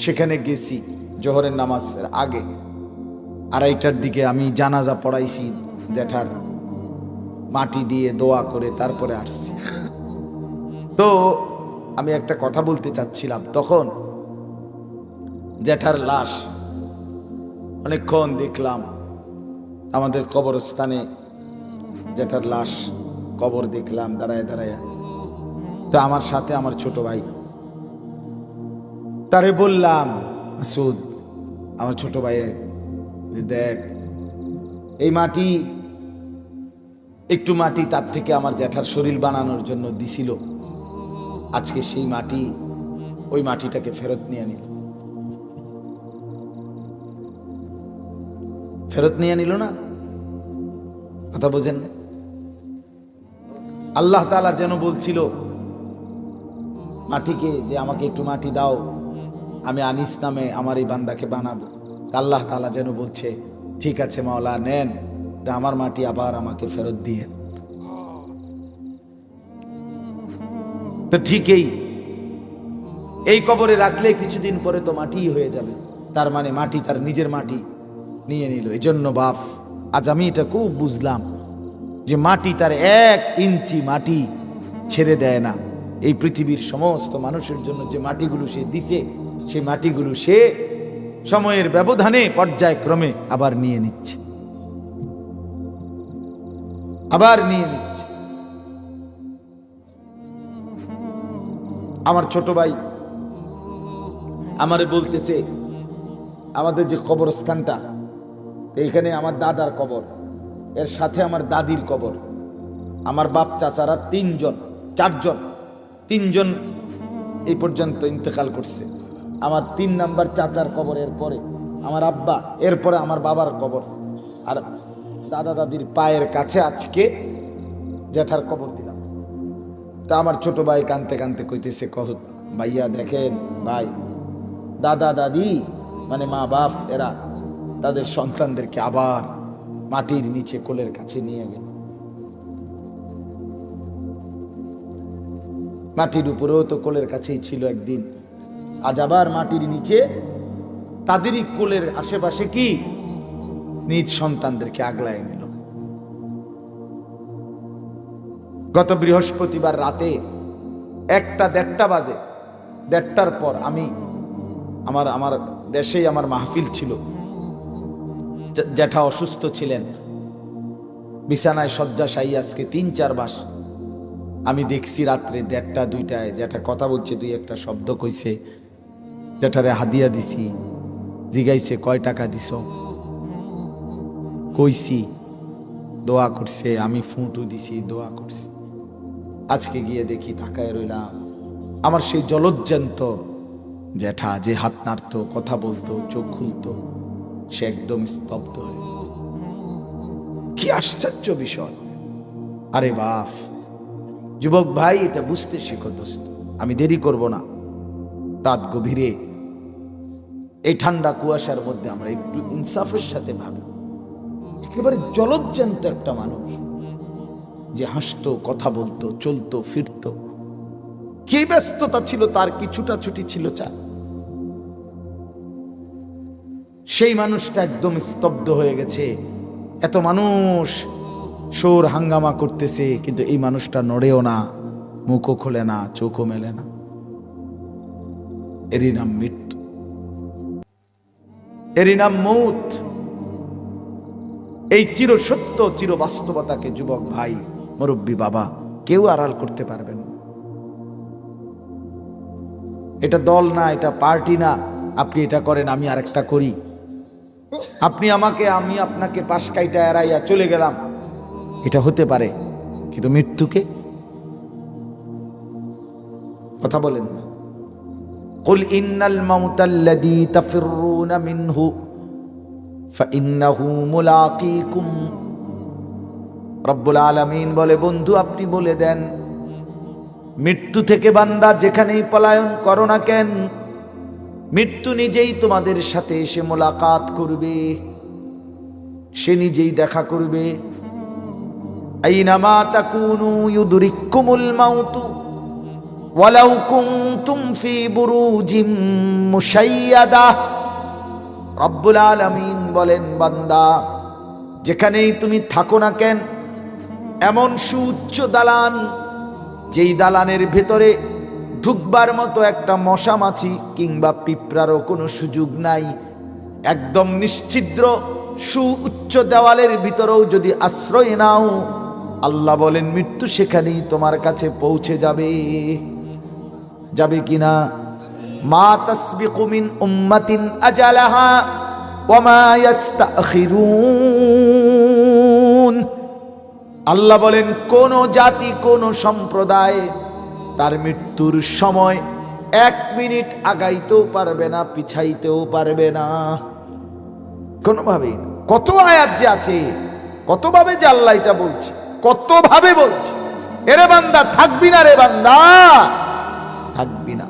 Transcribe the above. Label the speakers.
Speaker 1: সেখানে গেছি, জোহরের নামাজের আগে। আড়াইটার দিকে আমি জানাজা পড়াইছি জ্যাঠার। মাটি দিয়ে দোয়া করে তারপরে আসছি। তো আমি একটা কথা বলতে চাচ্ছিলাম, তখন জ্যাঠার লাশ অনেকক্ষণ দেখলাম, আমাদের কবরস্থানে জ্যাঠার লাশ কবর দেখলাম, দাঁড়ায় দাঁড়ায়। তো আমার সাথে আমার ছোট ভাই। তারে বললাম, মাসুদ, আমার ছোট ভাইয়ের দেখ, এই মাটি একটু মাটি তার থেকে আমার জ্যাঠার শরীর বানানোর জন্য দিছিল। আজকে সেই মাটি, ওই মাটিটাকে ফেরত নিয়ে নিল। ফেরত নিয়ে নিল না? কথা বোঝেন না? আল্লাহ তাআলা যেন বলছিল, মাটিকে যে আমাকে একটু মাটি দাও আমি আনিস নামে আমার এই বান্দাকে বানাবো। আল্লাহ তালা যেন বলছে, ঠিক আছে মাওলা, নেন। তা আমার মাটি আবার আমাকে ফেরত দিয়ে তো ঠিকই এই কবরে রাখলে কিছুদিন পরে তো মাটিই হয়ে যাবে। তার মানে মাটি তার নিজের মাটি নিয়ে নিল। এই জন্য বাপ, আজ আমি এটা খুব বুঝলাম যে মাটি তার এক ইঞ্চি মাটি ছেড়ে দেয় না। এই পৃথিবীর সমস্ত মানুষের জন্য যে মাটিগুলো সে দিছে সেই মাটিগুলো সে সময়ের ব্যবধানে পর্যায়ক্রমে আবার নিয়ে নিচ্ছে। আবার নিয়ে নিচ্ছে। আমার ছোট ভাই আমারে বলতেছে, আমাদের যে কবরস্থানটা তো এখানে আমার দাদার কবর, এর সাথে আমার দাদির কবর, আমার বাপ চাচারা তিনজন, চারজন, তিনজন এই পর্যন্ত ইন্তেকাল করছে। আমার তিন নাম্বার চাচার কবর এরপরে, আমার আব্বা, এরপরে আমার বাবার কবর। আর দাদা দাদির পায়ের কাছে আজকে জ্যাঠার কবর দিলাম। তা আমার ছোট ভাই কানতে কানতে কইতেছে, কহ, ভাইয়া, দেখেন ভাই, দাদা দাদি মানে মা বাপ, এরা তাদের সন্তানদেরকে আবার মাটির নিচে কোলের কাছে নিয়ে গেল। মাটির উপরেও তো কোলের কাছেই ছিল একদিন। আজ আবার মাটির নিচে তাদেরই কোলের আশেপাশে কি? নিজ সন্তানদেরকে আগলায় নিল। গত বৃহস্পতিবার রাতে একটা দেড়টা বাজে, দেড়টার পর আমি আমার আমার দেশেই আমার মাহফিল ছিল। জ্যাঠা অসুস্থ ছিলেন। বিছানায় শয্যাশায়ী আজকে তিন চার মাস। আমি দেখছি রাত্রে দেড়টা, দুইটায় জ্যাঠা কথা বলছে, দুই একটা শব্দ কইছে। জ্যাঠারে হাদিয়া দিছি, জিগাইছে, কয় টাকা দিছ? কইছি, দোয়া করছে, আমি ফুঁটু দিছি, দোয়া করছি। আজকে গিয়ে দেখি তাকায় রইলাম। আমার সেই জলজ্জান্ত জ্যাঠা যে হাত নাড়তো, কথা বলতো, চোখ খুলতো, সে একদম স্তব্ধ হয়ে কি আশ্চর্য বিষয়। আরে বাপ যুবক ভাই, এটা বুঝতে শেখো দোস্ত, আমি দেরি করব না। রাত গভীরে এই ঠান্ডা কুয়াশার মধ্যে আমরা একটু ইনসাফের সাথে ভাবি। একেবারে জলজ্জান্ত একটা মানুষ যে হাসতো, কথা বলতো, চলতো, ফিরতো। কি ব্যস্ততা ছিল তার কিছুটা ছুটি ছিল চার সেই মানুষটা একদম স্তব্ধ হয়ে গেছে। এত মানুষ সোর হাঙ্গামা করতেছে, কিন্তু এই মানুষটা নড়েও না, মুখও খোলে না, চোখও মেলে না। এরই নাম মৃত্যু। এরই নাম মৌত। এই চির সত্য, চির বাস্তবতাকে যুবক ভাই, মুরব্বী বাবা, কেউ আড়াল করতে পারবেন এটা দল না, এটা পার্টি না, আপনি এটা করেন, আমি আরেকটা করি। আপনি আমাকে, আমি আপনাকে পাশ কাইটা এড়াইয়া চলে গেলাম। এটা হতে পারে, কিন্তু মৃত্যুকে? কথা বলেন না। قل إن الموت الذي تفرون منه فإنه ملاقيكم রব্বুল আলামিন বলে বন্ধু আপনি বলে দেন মৃত্যু থেকে বান্দা যেখানেই পলায়ন করো না কেন মৃত্যু নিজেই তোমাদের সাথে এসে মোলাকাত করবে সে নিজেই দেখা করবে আইনামা তাকুনু ইউদরিকুমুল মাউতু ওয়ালাউ কুনতুম ফি বুরুজিম মুশাইয়াদা। রব্বুল আলামিন বলেন, বান্দা, যেখানেই তুমি থাকো না কেন, এমন সুউচ্চ দালান, যেই দালানের ভেতরে ঢুকবার মতো একটা মশা মাছি কিংবা পিঁপড়ারও কোনো সুযোগ নাই, একদম নিশ্ছিদ্র সুউচ্চ দেওয়ালের ভিতরেও যদি আশ্রয় নাও, আল্লাহ বলেন, মৃত্যু সেখানেই তোমার কাছে পৌঁছে যাবে। যাবে কিনা? মা তাসবিকু মিন উম্মাতিন আজালাহা ওয়ামা ইয়াস্তাখিরুন। আল্লাহ বলেন, কোন জাতি, কোন সম্প্রদায় তার মৃত্যুর সময় এক মিনিট আগাইতেও পারবে না, পিছাইতেও পারবে না। কোনোভাবেই। কত আয়াত যে আছে, কতভাবে যে আল্লাহ এটা বলছে, কতভাবে বলছে। এরে বান্দা, থাকবি না রে বান্দা। থাকবি না।